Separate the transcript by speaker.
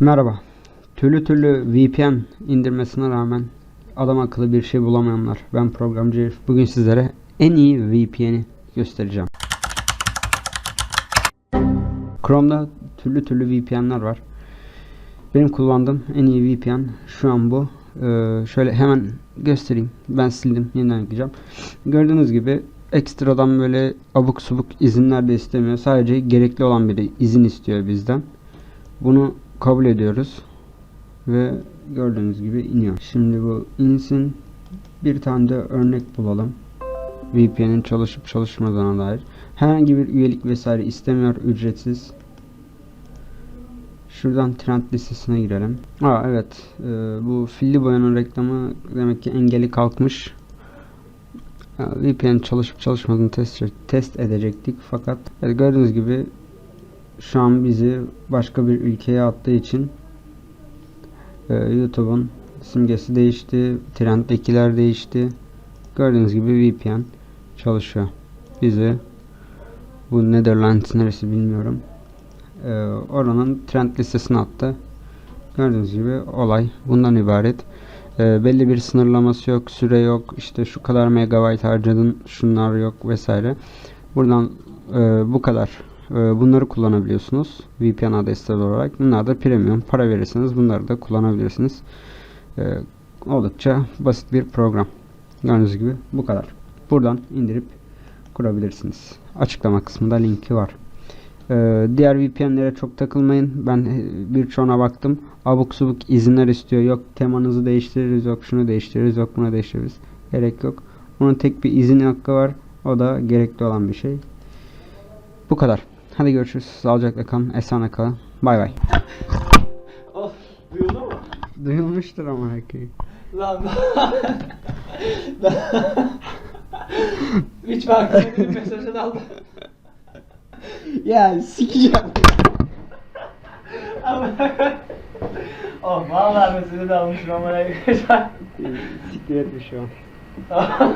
Speaker 1: Merhaba. Türlü türlü VPN indirmesine rağmen adam akıllı bir şey bulamayanlar. Ben programcı. Bugün sizlere en iyi VPN'i göstereceğim. Chrome'da türlü türlü VPN'ler var. Benim kullandığım en iyi VPN şu an bu. Ee, şöyle hemen göstereyim. Ben sildim. Yeniden yükleyeceğim. Gördüğünüz gibi ekstradan böyle abuk subuk izinler de istemiyor. Sadece gerekli olan bir izin istiyor bizden. Bunu kabul ediyoruz. Ve gördüğünüz gibi iniyor. Şimdi bu insin. Bir tane de örnek bulalım. VPN'in çalışıp çalışmadığına dair. Herhangi bir üyelik vesaire istemiyor. Ücretsiz. Şuradan trend listesine girelim. Aa evet. Ee, bu filli boyanın reklamı demek ki engeli kalkmış. Ya, VPN çalışıp çalışmadığını test, test edecektik. Fakat evet, gördüğünüz gibi şu an bizi başka bir ülkeye attığı için e, YouTube'un simgesi değişti. Trend'dekiler değişti. Gördüğünüz gibi VPN çalışıyor. Bizi bu Netherlands neresi bilmiyorum. E, oranın trend listesine attı. Gördüğünüz gibi olay bundan ibaret. E, belli bir sınırlaması yok, süre yok. İşte şu kadar megabayt harcadın, şunlar yok vesaire. Buradan e, bu kadar bunları kullanabiliyorsunuz VPN adresleri olarak. Bunlar da premium. Para verirseniz bunları da kullanabilirsiniz. E, oldukça basit bir program. Gördüğünüz gibi bu kadar. Buradan indirip kurabilirsiniz. Açıklama kısmında linki var. E, diğer VPN'lere çok takılmayın. Ben e, birçoğuna baktım. Abuk subuk izinler istiyor. Yok temanızı değiştiririz, yok şunu değiştiririz, yok bunu değiştiririz. Gerek yok. Onun tek bir izin hakkı var. O da gerekli olan bir şey. Bu kadar. Hadi görüşürüz. Sağlıcakla kalın. Esana kalın. Bay bay.
Speaker 2: Of duyuldu mu?
Speaker 1: Duyulmuştur ama herkese.
Speaker 2: Lan Hiç fark etmedim mesajını aldım.
Speaker 1: Ya sikeceğim.
Speaker 2: Ama Oh vallahi mesajını da almışım ama ne
Speaker 1: Siktir etmiş şu an.